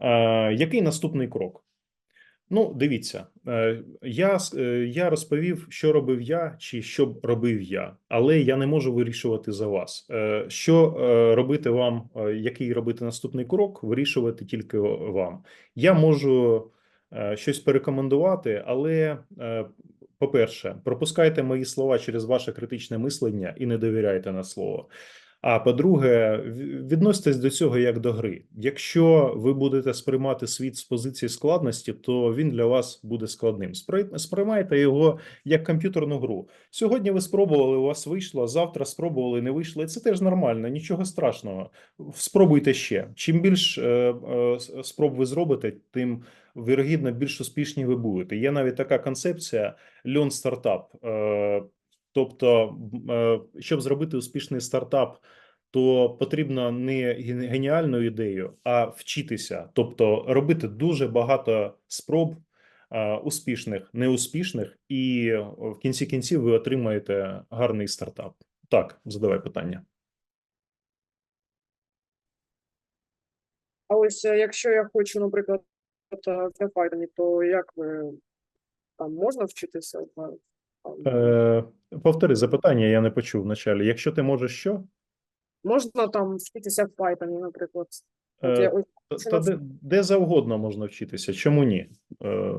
Е, який наступний крок? Ну, дивіться, е, я, е, я розповів, що робив я, чи що робив я, але я не можу вирішувати за вас. Що робити вам, який робити наступний крок, вирішувати тільки вам. Я можу щось порекомендувати, але, по-перше, пропускайте мої слова через ваше критичне мислення і не довіряйте на слово. А по-друге, відноситесь до цього як до гри. Якщо ви будете сприймати світ з позиції складності, то він для вас буде складним. Сприймайте його як комп'ютерну гру. Сьогодні ви спробували, у вас вийшло, завтра спробували, не вийшло. І це теж нормально, нічого страшного. Спробуйте ще. Чим більш е, е, спроб ви зробите, тим вірогідно більш успішні ви будете. Є навіть така концепція льон стартап. Тобто, е, щоб зробити успішний стартап, то потрібно не геніальну ідею, а вчитися, тобто робити дуже багато спроб е, успішних, неуспішних, і в кінці кінців ви отримаєте гарний стартап. Так, задавай питання. А ось е, якщо я хочу, наприклад, е, в Python, то як ви там можна вчитися? Е. Повтори запитання, я не почув вначалі. Якщо ти можеш що? Можна там вчитися в Python, наприклад? Е, я Та- Та де, де завгодно можна вчитися. Чому ні? Е,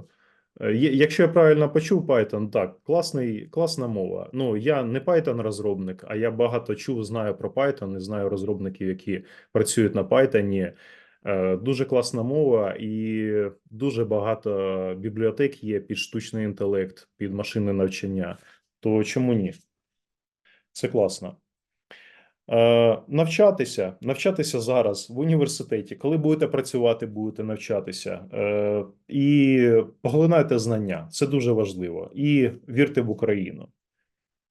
е, Якщо я правильно почув Python, так, класний, класна мова. Ну, я не Python розробник, а я багато чув, знаю про Python і знаю розробників, які працюють на Python. Е, Дуже класна мова, і дуже багато бібліотек є під штучний інтелект, під машинне навчання. То чому ні? Це класно. Е, навчатися, навчатися зараз в університеті. Коли будете працювати, будете навчатися е, і поглинайте знання. Це дуже важливо. І вірте в Україну.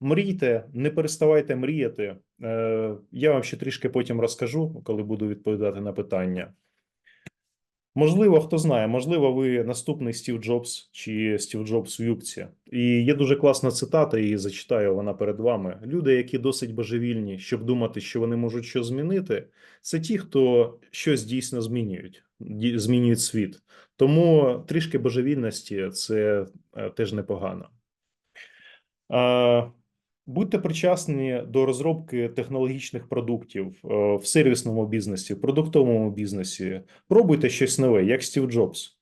Мрійте, не переставайте мріяти. Е, я вам ще трішки потім розкажу, коли буду відповідати на питання. Можливо, хто знає, можливо, ви наступний Стів Джобс чи Стів Джобс в юбці. І є дуже класна цитата, і зачитаю вона перед вами. Люди, які досить божевільні, щоб думати, що вони можуть щось змінити, це ті, хто щось дійсно змінюють, змінюють світ. Тому трішки божевільності це е, теж непогано. Будьте причасні до розробки технологічних продуктів е, в сервісному бізнесі, в продуктовому бізнесі. Пробуйте щось нове, як Стів Джобс.